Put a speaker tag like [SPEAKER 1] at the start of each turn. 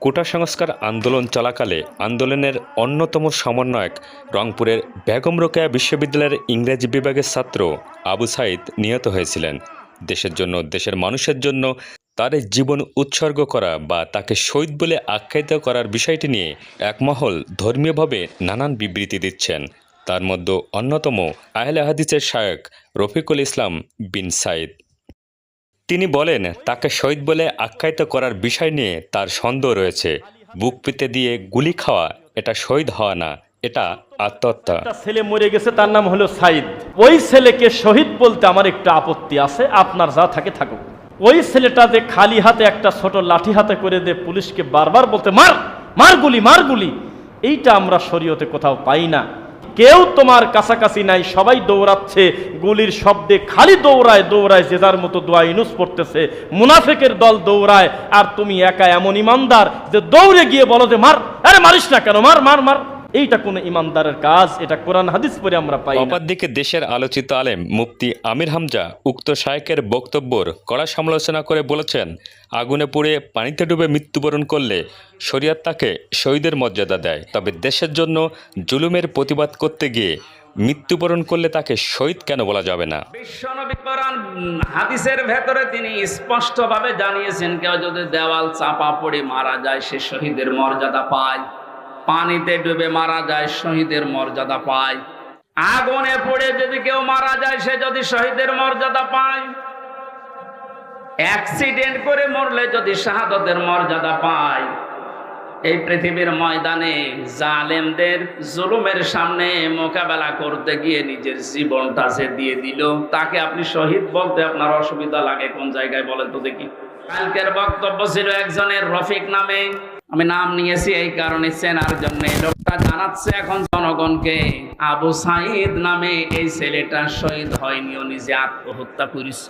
[SPEAKER 1] কোটা সংস্কার আন্দোলন চলাকালে আন্দোলনের অন্যতম সমন্বয়ক রংপুরের বেগম রোকেয়া বিশ্ববিদ্যালয়ের ইংরেজি বিভাগের ছাত্র আবু সাইদ নিহত হয়েছিলেন। দেশের জন্য, দেশের মানুষের জন্য তার জীবন উৎসর্গ করা বা তাকে শহীদ বলে আখ্যায়িত করার বিষয়টি নিয়ে একমহল ধর্মীয়ভাবে নানান বিবৃতি দিচ্ছেন। তার মধ্যে অন্যতম আহলে হাদিসের শায়ক রফিকুল ইসলাম বিন সাইদ। তিনি বলেন, তাকে শহীদ বলে আখ্যায়িত করার বিষয় নিয়ে তার সন্দেহ রয়েছে। বুক পেতে দিয়ে গুলি খাওয়া, এটা শহীদ হওয়া না, এটা আত্মহত্যা।
[SPEAKER 2] ছেলে মরে গেছে, তার নাম হলো সাইদ। ওই ছেলেকে শহীদ বলতে আমার একটু আপত্তি আছে, আপনার যা থাকে থাকুক। ওই ছেলেটা যে খালি হাতে একটা ছোট লাঠি হাতে করে দে পুলিশকে বারবার বলতে, মার মার গুলি মার গুলি! এইটা আমরা শরীয়তে কোথাও পাই না। কেউ তোমার কাছাকাছি নাই, সবাই দৌড়াচ্ছে, গুলির শব্দে খালি দৌড়ায় দৌড়ায় যে যার মতো দোয়া ইনুস পড়তেছে। মুনাফেকের দল দৌড়ায়, আর তুমি একা এমন ইমানদার যে দৌড়ে গিয়ে বলো যে, মার, আরে মারিস না কেন, মার মার মার। এইটা কোন ইমানদারের কাজ এটা কোরআন হাদিস পরে আমরা পাই।
[SPEAKER 1] অপরদিকে দেশের আলোচিত আলেম মুফতি আমির হামজা উক্ত শায়কের বক্তব্যর কড়া সমালোচনা করে বলেছেন আগুনে পুড়ে পানিতে ডুবে মৃত্যুবরণ করলে শরিয়ত তাকে শহীদের মর্যাদা দেয়। তবে দেশের জন্য জুলুমের প্রতিবাদ করতে গিয়ে মৃত্যুবরণ করলে তাকে শহীদ কেন বলা যাবে না?
[SPEAKER 3] বিশ্বনবী কোরআন উম, হাদিসের ভেতরে তিনি স্পষ্টভাবে জানিয়েছেন কেউ যদি দেওয়াল চাপা পড়ে মারা যায় সে শহীদের মর্যাদা পায়। পানিতে ডুবে মারা যায়, শহীদের মর্যাদা পায়। আগুনে পড়ে যদি কেউ মারা যায়, সে যদি শহীদের মর্যাদা পায়। অ্যাক্সিডেন্ট করে মরলে যদি শাহাদতের মর্যাদা পায়। এই পৃথিবীর ময়দানে জালেমদের জুলুমের সামনে মোকাবেলা করতে গিয়ে নিজের জীবনটা যে দিয়ে দিল। তাকে আপনি শহীদ বলতে আপনার অসুবিধা লাগে, কোন জায়গায় বলেন তো দেখি। কালকের বক্তব্য ছিল একজনের রফিক নামে। আমি নাম নিয়েছি এই কারণে চেনার জন্য। লোকটা জানাচ্ছে এখন জনগণকে। আবু সাইদ নামে এই ছেলেটা শহীদ হয়নি নিজে আত্মহত্যা করিস